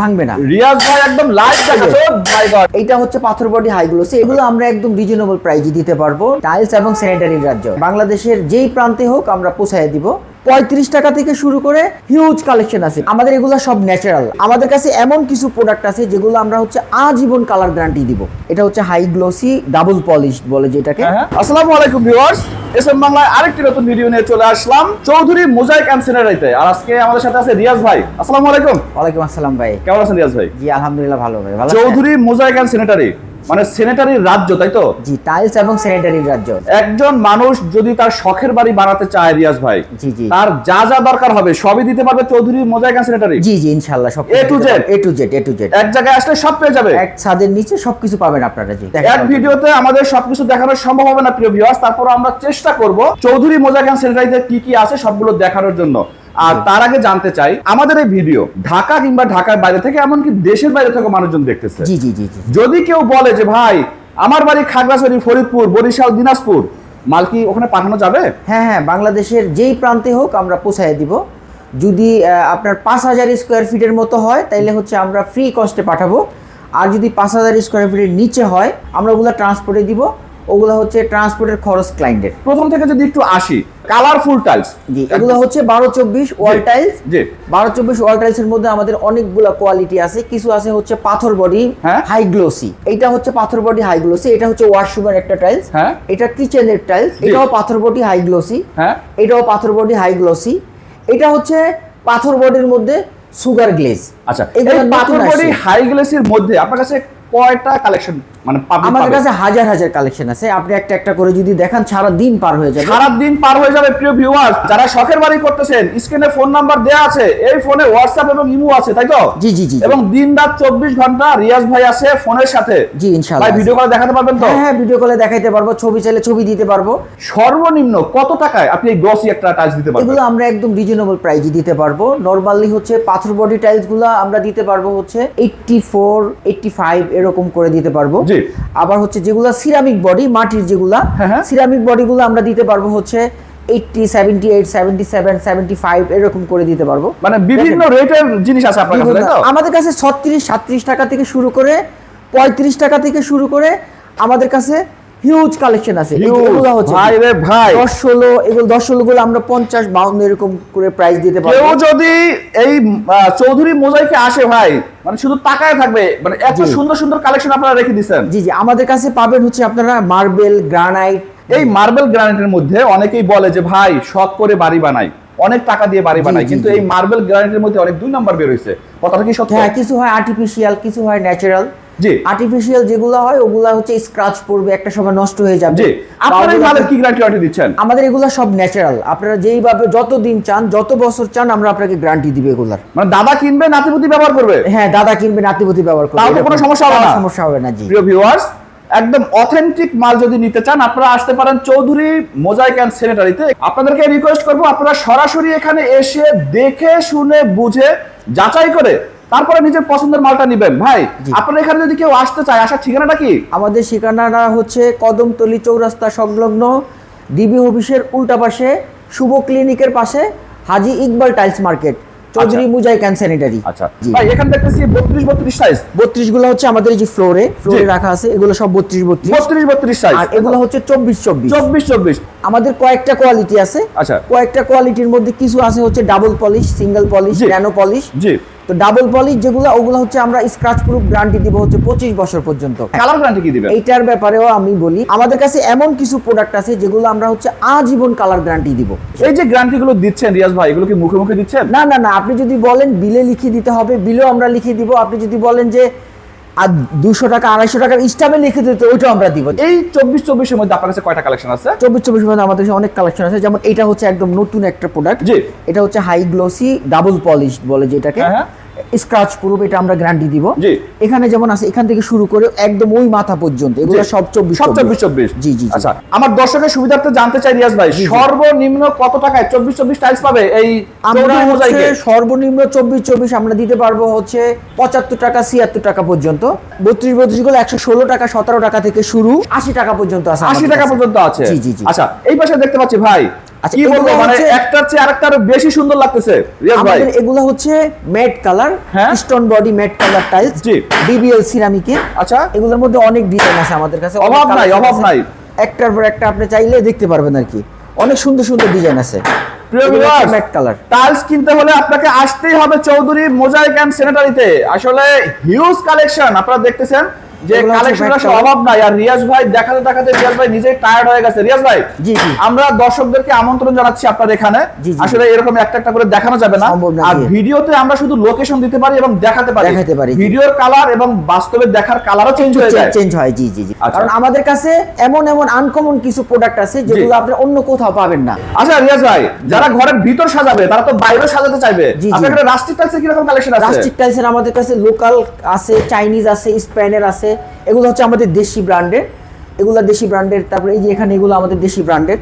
ভাঙবে না। রিয়াজ ভাই একদম লাইভ দেখাছো মাই গড এটা হচ্ছে পাথর বডি হাই গ্লোসি এগুলো আমরা একদম রিজনেবল প্রাইজে দিতে পারব। টাইলস এবং স্যানিটারির রাজ্য। বাংলাদেশের যেই প্রান্তে হোক আমরা পৌঁছায় দিব। পঁয়ত্রিশ টাকা থেকে শুরু করে হিউজ কালেকশন আছে। আমাদের এগুলো সব ন্যাচারাল আমাদের কাছে এমন কিছু প্রোডাক্ট আছে যেগুলো আমরা হচ্ছে আজীবন কালার গ্যারান্টি দিব। এটা হচ্ছে হাই গ্লোসি ডাবল পলিশ বলে যেটাকে। হ্যাঁ, আসসালামু আলাইকুম ভিউয়ার্স এসএম বাংলায় আরেকটি নতুন ভিডিও নিয়ে চলে আসলাম। চৌধুরী মোজাইক অ্যান্ড সিনারিতে আর আজকে আমাদের সাথে আছে রিয়াজ ভাই। আসসালামু আলাইকুম। ওয়ালাইকুম আসসালাম ভাই। কেমন আছেন রিয়াজ ভাই? জি আলহামদুলিল্লাহ ভালো ভাই। ভালো চৌধুরী মোজাইক অ্যান্ড সিনেটারি মানে সিনেটারির রাজ্য তাই তো? জি টাইলস এবং স্যানিটারির রাজ্য। একজন মানুষ যদি তার শখের বাড়ি বানাতে চায় রিয়াজ ভাই জি, জি। তার যা যা দরকার হবে সবই দিতে পারবে চৌধুরী মোজাইক সিনেটারি? জি জি ইনশাআল্লাহ সব A to Z A to Z A to Z এক জায়গায় আসলে সব পেয়ে যাবে। এক ছাদের নিচে সবকিছু পাবেন আপনারা জি। এক ভিডিওতে আমাদের সবকিছু দেখানো সম্ভব হবে না প্রিয় ভিউয়ার্স তারপর আমরা চেষ্টা করব চৌধুরী মোজাকান স্যানিটাইজার কি কি আছে সবগুলো দেখানোর জন্য। আর তার আগে জানতে চাই আমাদের এই ভিডিও ঢাকা কিংবা ঢাকার বাইরে থেকে এমনকি দেশের বাইরে থেকে মানুষজন দেখতেছে। জি জি জি জি। যদি কেউ বলে যে ভাই আমার বাড়ি খাগড়াছড়ি ফরিদপুর বরিশাল দিনাজপুর মাল কি ওখানে পাঠানো যাবে? হ্যাঁ হ্যাঁ বাংলাদেশের যেই প্রান্তে হোক আমরা পৌঁছায় দিব। যদি আপনার পাঁচ হাজার স্কোয়ার ফিটের মতো হয় তাইলে হচ্ছে আমরা ফ্রি কস্টে পাঠাবো। আর যদি পাঁচ হাজার স্কোয়ার ফিটের নিচে হয় আমরা ওগুলো ট্রান্সপোর্টে দিব। ওগুলো হচ্ছে ট্রান্সপোর্টের খরচ ক্লায়েন্টের প্রথম থেকে যদি একটু আসি কালারফুল টাইলস জি এগুলো হচ্ছে বারো চব্বিশ ওয়াল টাইলস জি। বারো চব্বিশ ওয়াল টাইলসের মধ্যে আমাদের অনেকগুলো কোয়ালিটি আছে। কিছু আছে হচ্ছে পাথর বডি। হাই গ্লোসি এটা হচ্ছে পাথর বডি হাই গ্লোসি এটা হচ্ছে ওয়াশরুমের একটা টাইলস হ্যাঁ। এটা কিচেনের টাইলস এটাও পাথর বডি হাই গ্লোসি হ্যাঁ। এটাও পাথর বডি হাই গ্লোসি এটা হচ্ছে পাথর বডির মধ্যে সুগার গ্লেজ আচ্ছা এই পাথর বডি হাই গ্লেসির মধ্যে আপনার কাছে কয়টা কালেকশন মানে আমাদের কাছে হাজার হাজার কালেকশন আছে। আপনি একটা একটা করে যদি দেখান সারা দিন পার হয়ে যাবে। সারা দিন পার হয়ে যাবে প্রিয় ভিউয়ার্স যারা শখের বাড়ি করতেছেন স্ক্রিনে ফোন নাম্বার দেয়া আছে। এই ফোনে হোয়াটসঅ্যাপ এবং ইমো আছে তাই তো? জি, জি, জি। এবং দিন রাত চব্বিশ ঘণ্টা রিয়াজ ভাই আছে ফোনের সাথে। জি ইনশাআল্লাহ ভাই ভিডিও কলে দেখাতে পারবেন তো? হ্যাঁ হ্যাঁ ভিডিও কলে দেখাইতে পারব ছবি চাইলে ছবি দিতে পারব। সর্বনিম্ন কত টাকায় আপনি এই গ্লসি একটা টাচ দিতে পারবেন? এগুলো আমরা একদম রিজনেবল প্রাইজে দিতে পারব। নরমালি হচ্ছে পাথর বডি টাইলসগুলো আমরা দিতে পারব হচ্ছে এইটটি ফোর এইটটি ফাইভ এরকম করে দিতে পারব। আবার হচ্ছে যেগুলো সিরামিক বডি মাটির যেগুলা হ্যাঁ, হ্যাঁ। সিরামিক বডিগুলো আমরা দিতে পারব হচ্ছে eighty seventy eight seventy seven seventy five এরকম করে দিতে পারব। মানে বিভিন্ন রেটের জিনিস আছে আপনার কাছে আমাদের কাছে ছত্রিশ সাত্রিশ টাকা থেকে শুরু করে পঁয়ত্রিশ টাকা থেকে শুরু করে আমাদের কাছে হিউজ কালেকশন আছে। এই- এগুলো হচ্ছে ভাই রে ভাই। এগুলো গুলো আমরা পঞ্চাশ বাউন্ন এরকম করে প্রাইস দিতে কেউ যদি এই চৌধুরী মোজাইকে আসে ভাই মানে শুধু টাকায় থাকবে মানে এত সুন্দর সুন্দর কালেকশন আপনারা রেখে জি জি আমাদের কাছে পাবেন হচ্ছে আপনারা মার্বেল গ্রানাইট এই মার্বেল গ্রানাইটের মধ্যে অনেকেই বলে যে ভাই শখ করে বাড়ি বানাই। অনেক টাকা দিয়ে বাড়ি জি, বানাই। কিন্তু এই মার্বেল গ্রানাইটের মধ্যে অনেক দুই নাম্বার বের হয়েছে কথাটা কি সত্য? হ্যাঁ কিছু হয় আর্টিফিশিয়াল কিছু হয় ন্যাচারাল জি। আর্টিফিশিয়াল যেগুলো হয় ওগুলা হচ্ছে স্ক্র্যাচ পড়বে একটা সময় নষ্ট হয়ে যাবে। জি। আপনারা ওগুলা- কি গ্যারান্টি ওয়ারেন্টি দিচ্ছেন? আমাদের এগুলা সব ন্যাচারাল আপনারা যেইভাবে যত দিন চান যত বছর চান আমরা আপনাকে গ্যারান্টি দিব এগুলার। মানে দাদা কিনবে নাতিপুতি ব্যবহার করবে? হ্যাঁ দাদা কিনবে নাতিপতি ব্যবহার করবে। তাও তো কোনো সমস্যা হবে না? সমস্যা হবে না জি। প্রিয় ভিউয়ার্স একদম অথেন্টিক মাল যদি নিতে চান আপনারা আসতে পারেন চৌধুরী মোজাইক অ্যান্ড সেনেটারিতে আপনাদেরকে রিকোয়েস্ট করব আপনারা সরাসরি এখানে এসে দেখে শুনে বুঝে যাচাই করে তারপরে নিজের পছন্দের মালটা নিবেন। ভাই। আপনারা এখানে যদি কেউ আসতে চায় আসার ঠিকানাটা কি? আমাদের ঠিকানাটা হচ্ছে কদমতলি চৌরাস্তা সংলগ্ন ডিবি অফিসের উল্টা পাশে শুভ ক্লিনিকের পাশে হাজি ইকবাল টাইলস মার্কেট চৌধুরী আচ্ছা। মুজাই ক্যান স্যানিটারি। আচ্ছা। ভাই এখানে দেখতেছি বত্রিশ বত্রিশ সাইজ বত্রিশগুলো হচ্ছে আমাদের এই যে ফ্লোরে ফ্লোরে রাখা আছে এগুলো সব বত্রিশ বত্রিশ। বত্রিশ বত্রিশ সাইজ আর এগুলো হচ্ছে চব্বিশ চব্বিশ। চব্বিশ চব্বিশ। আমাদের কয়েকটা কোয়ালিটি আছে। আচ্ছা। কয়েকটা কোয়ালিটির মধ্যে কিছু আছে হচ্ছে double polish single polish. Nano polish জি। তো ডাবল পলিশ যেগুলো ওগুলো হচ্ছে আমরা স্ক্র্যাচ প্রুফ গ্যারান্টি দিব হচ্ছে পঁচিশ বছর পর্যন্ত। কালার গ্যারান্টি কি দিবেন? এইটার ব্যাপারেও আমি বলি আমাদের কাছে এমন কিছু প্রোডাক্ট আছে যেগুলো আমরা হচ্ছে আজীবন কালার গ্যারান্টি দিব। এই যে গ্যারান্টি গুলো দিচ্ছেন রিয়াজ ভাই এগুলো কি মুখে মুখে দিচ্ছেন? না না না আপনি যদি বলেন বিলে লিখে দিতে হবে বিলেও আমরা লিখে দিব। আপনি যদি বলেন যে আর দুশো টাকা আড়াইশো টাকার স্টামে লিখে দিতে ওইটাও আমরা দিব। এই চব্বিশ চব্বিশের মধ্যে আপনার কাছে কয়টা কালেকশন আছে? চব্বিশ চব্বিশের মধ্যে আমাদের কাছে অনেক কালেকশন আছে। যেমন এটা হচ্ছে একদম নতুন একটা প্রোডাক্ট। এটা হচ্ছে হাই গ্লোসি ডাবল পলিশ বলে যেটাকে। হ্যাঁ, হ্যাঁ। স্ক্র্যাচ প্রুফ এটা আমরা গ্যারান্টি দিব। এখানে যেমন আছে এখান থেকে শুরু করে একদম ওই মাথা পর্যন্ত। এগুলো সব চব্বিশ সব চব্বিশ। চব্বিশ জি জি। আচ্ছা আমার দর্শকের সুবিধার্থে জানতে চাই রিয়াজ ভাই সর্বনিম্ন কত টাকায় চব্বিশ চব্বিশ টাইলস পাবে? এই আমরা হচ্ছে সর্বনিম্ন চব্বিশ চব্বিশ আমরা দিতে পারব হচ্ছে পঁচাত্তর টাকা ছিয়াত্তর টাকা পর্যন্ত। বত্রিশ বত্রিশগুলো একশো ষোলো টাকা সতেরো টাকা থেকে শুরু। আশি টাকা পর্যন্ত আছে আশি টাকা পর্যন্ত আছে। জি জি জি। আচ্ছা এই পাশে দেখতে পাচ্ছি ভাই আচ্ছা, কি বলব এগুলো মানে হচ্ছে- একটার চেয়ে আরেকটা আরও বেশি সুন্দর লাগতেছে। রিয়াজ ভাই। এগুলো হচ্ছে ম্যাট কালার হ্যাঁ। Stone body matte colour tiles জি। বিবিএল সিরামিকের আচ্ছা। এগুলোর মধ্যে অনেক ডিজাইন আছে আমাদের কাছে অভাব নাই, অভাব নাই। একটার পর একটা আপনি চাইলে দেখতে পারবেন আর কি। অনেক সুন্দর সুন্দর ডিজাইন আছে। টাইলস কিনতে হলে আপনাকে আসতেই হবে চৌধুরী মোজাইক অ্যান্ড আসলে হিউজ কালেকশন আপনারা দেখতেছেন। যে কালেকশনের অভাব নাই। আর রিয়াজ ভাই দেখাতে দেখাতে রিয়াজ ভাই নিজেই টায়ার্ড হয়ে গেছে। রিয়াজ ভাই জি, জি। আমরা দর্শকদেরকে আমন্ত্রণ জানাচ্ছি আপনার এখানে। আসলে এরকম একটা একটা করে দেখানো যাবে না। আর ভিডিওতে আমরা শুধু লোকেশন দিতে পারি এবং দেখাতে পারি। দেখাতে পারি, ভিডিওর কালার এবং বাস্তবে দেখার কালারও চেঞ্জ হয়ে যায়। চেঞ্জ হয় জি জি জি। আচ্ছা। কারণ আমাদের কাছে এমন এমন আনকমন কিছু প্রোডাক্ট আছে যেগুলো আপনি অন্য কোথাও পাবেন না। আচ্ছা রিয়াজ ভাই যারা ঘরের ভিতর সাজাবে তারা তো বাইরেও সাজাতে চাইবে। আপনার এখানে রাস্টিক টাইলসের কীরকম কালেকশন আছে? রাস্টিক টাইলসের আমাদের কাছে লোকাল আছে চাইনিজ আছে স্প্যানের আছে এগুলো হচ্ছে আমাদের দেশি ব্র্যান্ডের। এগুলো দেশি ব্র্যান্ডের তারপরে এই যে এখানে এগুলো আমাদের দেশি ব্র্যান্ডের।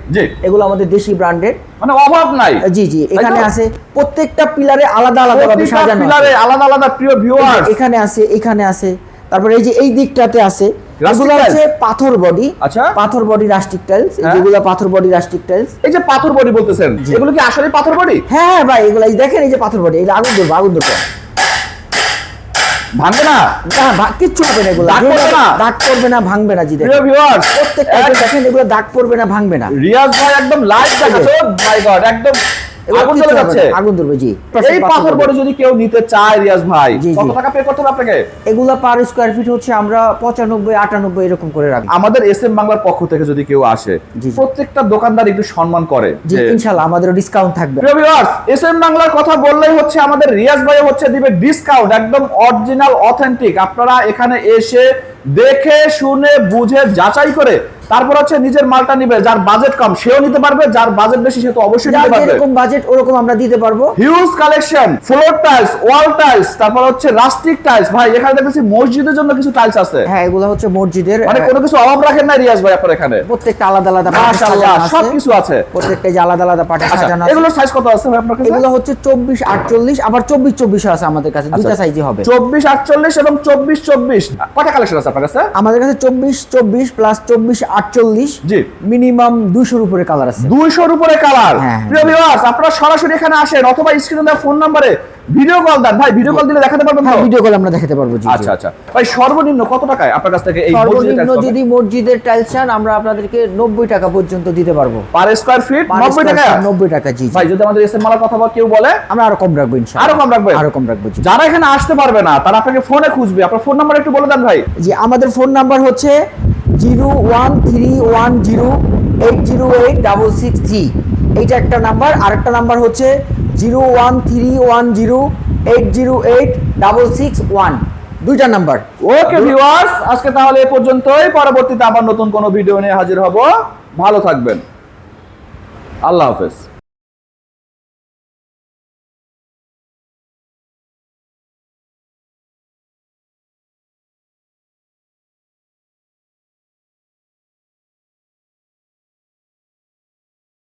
এগুলো আমাদের দেশি ব্র্যান্ডের। মানে অভাব নাই। জি জি এখানে আছে প্রত্যেকটা পিলারে আলাদা আলাদা ভাবে সাজানো পিলারে আলাদা আলাদা প্রিয় ভিউয়ার্স এখানে আছে এখানে আছে তারপরে এই যে এই দিকটাতে আছে এগুলো? হচ্ছে পাথর বডি আচ্ছা। পাথর বডি রাস্টিক টাইলস। যেগুলো পাথর বডি রাস্টিক টাইলস এই যে পাথর বডি বলতেছেন এগুলো কি আসলে পাথর বডি হ্যাঁ হ্যাঁ ভাই এগুলো এই দেখেন এই যে পাথর বডি এটা আগুন ধরবো আগুন ধরবো। ভাঙবে না? কিচ্ছু হবে না এগুলো। দাগ পড়বে না? দাগ পড়বে না ভাঙবে না জি প্রিয় দেখেন ভিউয়ার্স প্রত্যেকটা দেখেন এগুলো দাগ পড়বে না ভাঙবে না। রিয়াজ ভাই একদম লাইভ দেখাচ্ছে। মাই গড একদম আগুন যাচ্ছে। আগুন ধরবে জি। এই পাথর বডি যদি কেউ নিতে চায় রিয়াজ ভাই। কত টাকা পে করতে হবে আপনাকে? এগুলো পার স্কোয়ার ফিট হচ্ছে আমরা পঁচানব্বই আটানব্বই এরকম করে রাখি আমাদের এস এম বাংলার পক্ষ থেকে যদি কেউ আসে। প্রত্যেকটা দোকানদার একটু সম্মান করে জি যে ইনশাল্লাহ আমাদেরও ডিসকাউন্ট থাকবে। প্রিয় ভিউয়ার্স এস এম বাংলার কথা বললেই হচ্ছে আমাদের রিয়াজ ভাই হচ্ছে দিবে ডিসকাউন্ট একদম অরিজিনাল অথেন্টিক আপনারা এখানে এসে দেখে শুনে বুঝে যাচাই করে তারপর হচ্ছে নিজের মালটা নিবে যার বাজেট কম সেও নিতে পারবে যার বাজেট বেশি সে তো অবশ্যই নিতে পারবে। যেরকম বাজেট ওরকম আমরা দিতে পারব। Huge collection floor tiles wall tiles তারপর হচ্ছে রাস্টিক টাইলস ভাই এখানে দেখতেছি মসজিদের জন্য কিছু টাইলস আছে। হ্যাঁ এগুলো হচ্ছে মসজিদের মানে কোনো কিছু অভাব রাখেন না রিয়াজ ভাই আপনার এখানে। প্রত্যেকটা আলাদা আলাদা মাশাআল্লাহ সব কিছু আছে। প্রত্যেকটা যে আলাদা আলাদা পাটে আচ্ছা সাজানো আছে। এগুলোর সাইজ কত আছে ভাই আপনার কাছে? এগুলো হচ্ছে চব্বিশ আটচল্লিশ আবার চব্বিশ চব্বিশ আছে আমাদের কাছে আচ্ছা। দুইটা সাইজই হবে। চব্বিশ আটচল্লিশ এবং চব্বিশ চব্বিশ। কটা কালেকশন আছে আপনার কাছে? আমাদের কাছে চব্বিশ চব্বিশ প্লাস চব্বিশ আটচল্লিশ জি। মিনিমাম দুইশোর উপরে কালার আছে। দুইশোর উপরে কালার হ্যাঁ, হ্যাঁ। প্রিয় ভিউয়ার্স আপনারা সরাসরি এখানে আসেন অথবা স্ক্রিনে দেওয়া ফোন নাম্বারে ভিডিও কল দেন। ভাই ভিডিও কল দিলে দেখাতে পারবেন হ্যাঁ ভিডিও কল আমরা দেখাতে পারব জি। আচ্ছা আচ্ছা। ভাই সর্বনিম্ন কত টাকায় আপনার কাছ থেকে এই সর্বনিম্ন যদি মসজিদের টাইলস চান আমরা আপনাদেরকে নব্বই টাকা পর্যন্ত দিতে পারব। পার স্কয়ার ফিট Per নব্বই square টাকা feet নব্বই টাকা জি। ভাই যদি আমাদের এসএম মালার কথা বা কেউ বলে? আমরা আরও কম রাখব ইনশাআল্লাহ। আরও কম রাখবেন? আরও কম রাখব জি। যারা এখানে আসতে পারবে না তারা আপনাকে ফোনে খুঁজবে। আপনার ফোন নাম্বার একটু বলে দেন ভাই। জি আমাদের ফোন নাম্বার হচ্ছে zero one three one zero eight zero eight double six three. এইটা একটা নাম্বার। আরেকটা নাম্বার হচ্ছে zero one three one zero eight zero eight double six one. দুইটা নাম্বার। ওকে ভিউয়ার্স আজকে তাহলে এ পর্যন্তই। পরবর্তীতে আবার নতুন কোনো ভিডিও নিয়ে হাজির হব। ভালো থাকবেন। আল্লাহ হাফেজ।